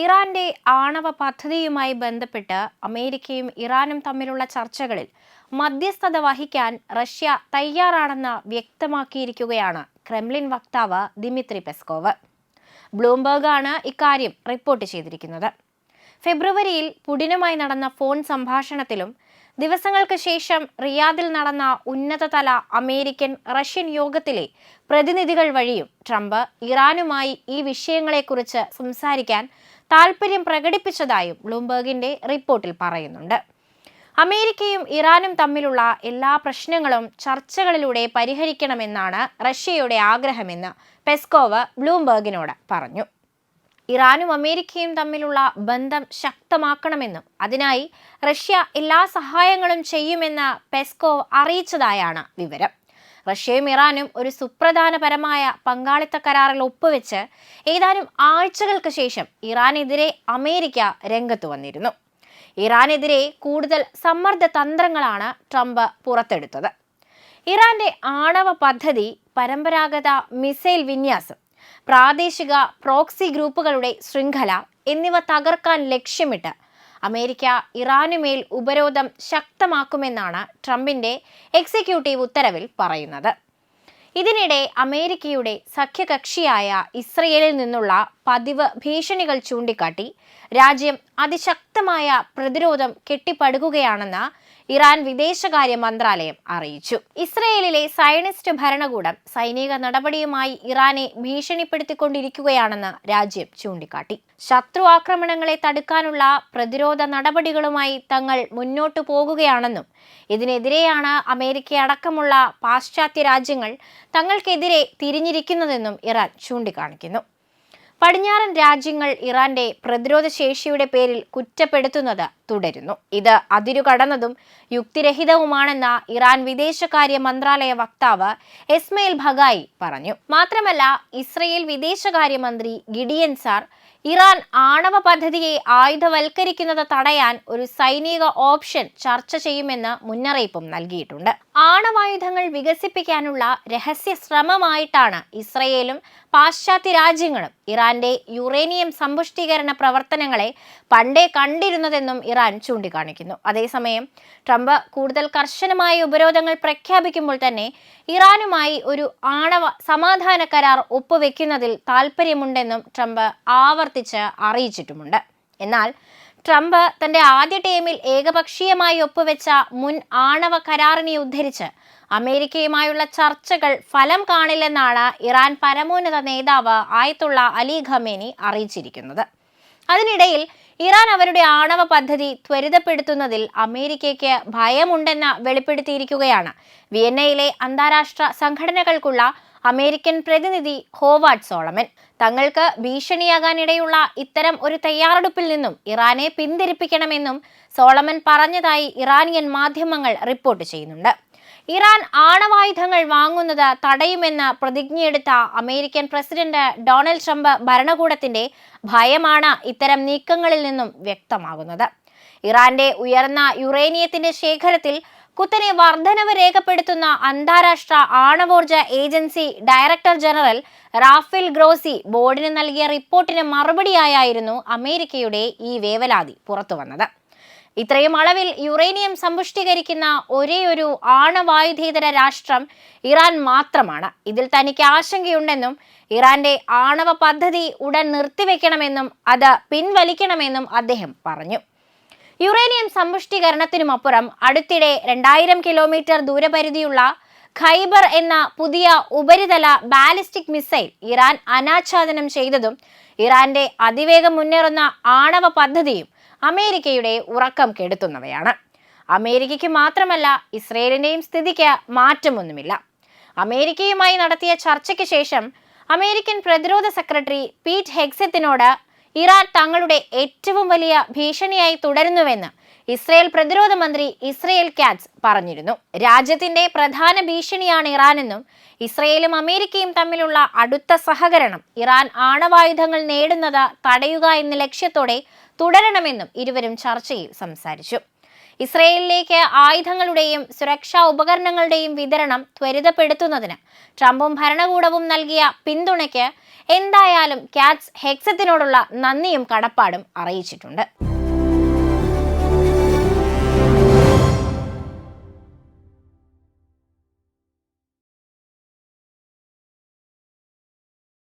ഇറാന്റെ ആണവ പദ്ധതിയുമായി ബന്ധപ്പെട്ട് അമേരിക്കയും ഇറാനും തമ്മിലുള്ള ചർച്ചകളിൽ മധ്യസ്ഥത വഹിക്കാൻ റഷ്യ തയ്യാറാണെന്ന് വ്യക്തമാക്കിയിരിക്കുകയാണ് ക്രെംലിൻ വക്താവ് ദിമിത്രി പെസ്കോവ്. ബ്ലൂംബർഗ് ആണ് ഇക്കാര്യം റിപ്പോർട്ട് ചെയ്തിരിക്കുന്നത്. ഫെബ്രുവരിയിൽ പുടിനുമായി നടന്ന ഫോൺ സംഭാഷണത്തിലും ദിവസങ്ങൾക്ക് ശേഷം റിയാദിൽ നടന്ന ഉന്നതതല അമേരിക്കൻ റഷ്യൻ യോഗത്തിലെ പ്രതിനിധികൾ വഴിയും ട്രംപ് ഇറാനുമായി ഈ വിഷയങ്ങളെക്കുറിച്ച് സംസാരിക്കാൻ താൽപ്പര്യം പ്രകടിപ്പിച്ചതായും ബ്ലൂംബർഗിന്റെ റിപ്പോർട്ടിൽ പറയുന്നുണ്ട്. അമേരിക്കയും ഇറാനും തമ്മിലുള്ള എല്ലാ പ്രശ്നങ്ങളും ചർച്ചകളിലൂടെ പരിഹരിക്കണമെന്നാണ് റഷ്യയുടെ ആഗ്രഹമെന്ന് പെസ്കോവ് ബ്ലൂംബർഗിനോട് പറഞ്ഞു. ഇറാനും അമേരിക്കയും തമ്മിലുള്ള ബന്ധം ശക്തമാക്കണമെന്നും അതിനായി റഷ്യ എല്ലാ സഹായങ്ങളും ചെയ്യുമെന്ന് പെസ്കോവ് അറിയിച്ചതായാണ് വിവരം. റഷ്യയും ഇറാനും ഒരു സുപ്രധാനപരമായ പങ്കാളിത്ത കരാറിൽ ഒപ്പുവെച്ച് ഏതാനും ആഴ്ചകൾക്ക് ശേഷം ഇറാനെതിരെ അമേരിക്ക രംഗത്ത് വന്നിരുന്നു. ഇറാനെതിരെ കൂടുതൽ സമ്മർദ്ദ തന്ത്രങ്ങളാണ് ട്രംപ് പുറത്തെടുത്തത്. ഇറാന്റെ ആണവ പദ്ധതി പരമ്പരാഗത മിസൈൽ വിന്യാസം പ്രാദേശിക പ്രോക്സി ഗ്രൂപ്പുകളുടെ ശൃംഖല എന്നിവ തകർക്കാൻ ലക്ഷ്യമിട്ട് അമേരിക്ക ഇറാനുമേൽ ഉപരോധം ശക്തമാക്കുമെന്നാണ് ട്രംപിന്റെ എക്സിക്യൂട്ടീവ് ഉത്തരവിൽ പറയുന്നത്. ഇതിനിടെ അമേരിക്കയുടെ സഖ്യകക്ഷിയായ ഇസ്രയേലിൽ നിന്നുള്ള പതിവ് ഭീഷണികൾ ചൂണ്ടിക്കാട്ടി രാജ്യം അതിശക്തമായ പ്രതിരോധം കെട്ടിപ്പടുക്കുകയാണെന്ന് ഇറാൻ വിദേശകാര്യ മന്ത്രാലയം അറിയിച്ചു. ഇസ്രയേലിലെ സയനിസ്റ്റ് ഭരണകൂടം സൈനിക നടപടിയുമായി ഇറാനെ ഭീഷണിപ്പെടുത്തിക്കൊണ്ടിരിക്കുകയാണെന്ന് രാജ്യം ചൂണ്ടിക്കാട്ടി. ശത്രു ആക്രമണങ്ങളെ തടുക്കാനുള്ള പ്രതിരോധ നടപടികളുമായി തങ്ങൾ മുന്നോട്ടു പോകുകയാണെന്നും ഇതിനെതിരെയാണ് അമേരിക്ക അടക്കമുള്ള പാശ്ചാത്യ രാജ്യങ്ങൾ തങ്ങൾക്കെതിരെ തിരിഞ്ഞിരിക്കുന്നതെന്നും ഇറാൻ ചൂണ്ടിക്കാണിക്കുന്നു. പടിഞ്ഞാറൻ രാജ്യങ്ങൾ ഇറാന്റെ പ്രതിരോധ ശേഷിയുടെ പേരിൽ കുറ്റപ്പെടുത്തുന്നത്. തുടരുന്നു. ഇത് അതിരുകടന്നതും യുക്തിരഹിതവുമാണെന്ന ഇറാൻ വിദേശകാര്യ മന്ത്രാലയ വക്താവ് എസ്മയിൽ ഭഗായി പറഞ്ഞു. മാത്രമല്ല ഇസ്രയേൽ വിദേശകാര്യമന്ത്രി ഗിഡിയൻ സാർ ഇറാൻ ആണവ പദ്ധതിയെ ആയുധവൽക്കരിക്കുന്നത് തടയാൻ ഒരു സൈനിക ഓപ്ഷൻ ചർച്ച ചെയ്യുമെന്ന് മുന്നറിയിപ്പും നൽകിയിട്ടുണ്ട്. ആണവായുധങ്ങൾ വികസിപ്പിക്കാനുള്ള രഹസ്യ ശ്രമമായിട്ടാണ് ഇസ്രയേലും പാശ്ചാത്യ രാജ്യങ്ങളും ഇറാന്റെ യുറേനിയം സമ്പുഷ്ടീകരണ പ്രവർത്തനങ്ങളെ പണ്ടേ കണ്ടിരുന്നതെന്നും ഇറാൻ ചൂണ്ടിക്കാണിക്കുന്നു അതേസമയം ട്രംപ് കൂടുതൽ കർശനമായ ഉപരോധങ്ങൾ പ്രഖ്യാപിക്കുമ്പോൾ തന്നെ ഇറാനുമായി ഒരു ആണവ സമാധാന കരാർ ഒപ്പുവെക്കുന്നതിൽ താൽപ്പര്യമുണ്ടെന്നും ട്രംപ് ആവർത്തിച്ച് അറിയിച്ചിട്ടുമുണ്ട്. എന്നാൽ ട്രംപ് തന്റെ ആദ്യ ടീമിൽ ഏകപക്ഷീയമായി ഒപ്പുവെച്ച മുൻ ആണവ കരാറിനെ ഉദ്ധരിച്ച് അമേരിക്കയുമായുള്ള ചർച്ചകൾ ഫലം കാണില്ലെന്നാണ് ഇറാൻ പരമോന്നത നേതാവ് ആയത്തുള്ള അലി ഖമേനി അറിയിച്ചിരിക്കുന്നത്. അതിനിടയിൽ ഇറാൻ അവരുടെ ആണവ പദ്ധതി ത്വരിതപ്പെടുത്തുന്നതിൽ അമേരിക്കയ്ക്ക് ഭയമുണ്ടെന്ന് വെളിപ്പെടുത്തിയിരിക്കുകയാണ്. വിയന്നയിലെ അന്താരാഷ്ട്ര സംഘടനകൾക്കുള്ള അമേരിക്കൻ പ്രതിനിധി ഹോവാർഡ് സോളമൻ. തങ്ങൾക്ക് ഭീഷണിയാകാനിടയുള്ള ഇത്തരം ഒരു തയ്യാറെടുപ്പിൽ നിന്നും ഇറാനെ പിന്തിരിപ്പിക്കണമെന്നും സോളമൻ പറഞ്ഞതായി ഇറാനിയൻ മാധ്യമങ്ങൾ റിപ്പോർട്ട് ചെയ്യുന്നുണ്ട്. ഇറാൻ ആണവായുധങ്ങൾ വാങ്ങുന്നത് തടയുമെന്ന് പ്രതിജ്ഞയെടുത്ത അമേരിക്കൻ പ്രസിഡന്റ് ഡൊണാൾഡ് ട്രംപ് ഭരണകൂടത്തിന്റെ ഭയമാണ് ഇത്തരം നീക്കങ്ങളിൽ നിന്നും വ്യക്തമാകുന്നത്. ഇറാന്റെ ഉയർന്ന യുറേനിയത്തിന്റെ ശേഖരത്തിൽ കുത്തനെ വർധനവ് രേഖപ്പെടുത്തുന്ന അന്താരാഷ്ട്ര ആണവോർജ agency director general Rafael Grossi ബോർഡിന് നൽകിയ റിപ്പോർട്ടിന് മറുപടിയായിരുന്നു അമേരിക്കയുടെ ഈ വേവലാതി പുറത്തുവന്നത്. ഇത്രയും അളവിൽ യുറേനിയം സമ്പുഷ്ടീകരിക്കുന്ന ഒരേ ഒരു ആണവായുധേതര രാഷ്ട്രം ഇറാൻ മാത്രമാണ്. ഇതിൽ തനിക്ക് ആശങ്കയുണ്ടെന്നും ഇറാന്റെ ആണവ പദ്ധതി ഉടൻ നിർത്തിവെക്കണമെന്നും അത് പിൻവലിക്കണമെന്നും അദ്ദേഹം പറഞ്ഞു. യുറേനിയം സമ്പുഷ്ടീകരണത്തിനുമപ്പുറം അടുത്തിടെ രണ്ടായിരം കിലോമീറ്റർ ദൂരപരിധിയുള്ള ഖൈബർ എന്ന പുതിയ ഉപരിതല ബാലിസ്റ്റിക് മിസൈൽ ഇറാൻ അനാച്ഛാദനം ചെയ്തതും ഇറാന്റെ അതിവേഗം മുന്നേറുന്ന ആണവ പദ്ധതിയും അമേരിക്കയുടെ ഉറക്കം കെടുത്തുന്നവയാണ്. അമേരിക്കയ്ക്ക് മാത്രമല്ല ഇസ്രയേലിന്റെയും സ്ഥിതിക്ക് മാറ്റമൊന്നുമില്ല. അമേരിക്കയുമായി നടത്തിയ ചർച്ചയ്ക്ക് ശേഷം അമേരിക്കൻ പ്രതിരോധ സെക്രട്ടറി പീറ്റ് ഹെക്സത്തിനോട് ഇറാൻ തങ്ങളുടെ ഏറ്റവും വലിയ ഭീഷണിയായി തുടരുന്നുവെന്ന് ഇസ്രയേൽ പ്രതിരോധ മന്ത്രി ഇസ്രയേൽ കാറ്റ്സ് പറഞ്ഞിരുന്നു. രാജ്യത്തിന്റെ പ്രധാന ഭീഷണിയാണ് ഇറാനെന്നും ഇസ്രയേലും അമേരിക്കയും തമ്മിലുള്ള അടുത്ത സഹകരണം ഇറാൻ ആണവായുധങ്ങൾ നേടുന്നത് തടയുക എന്ന ലക്ഷ്യത്തോടെ തുടരണമെന്നും ഇരുവരും ചർച്ചയിൽ സംസാരിച്ചു. ഇസ്രയേലിലേക്ക് ആയുധങ്ങളുടെയും സുരക്ഷാ ഉപകരണങ്ങളുടെയും വിതരണം ത്വരിതപ്പെടുത്തുന്നതിന് ട്രംപും ഭരണകൂടവും നൽകിയ പിന്തുണയ്ക്ക് എന്തായാലും കാറ്റ്സ് ഹെക്സത്തിനോടുള്ള നന്ദിയും കടപ്പാടും അറിയിച്ചിട്ടുണ്ട്.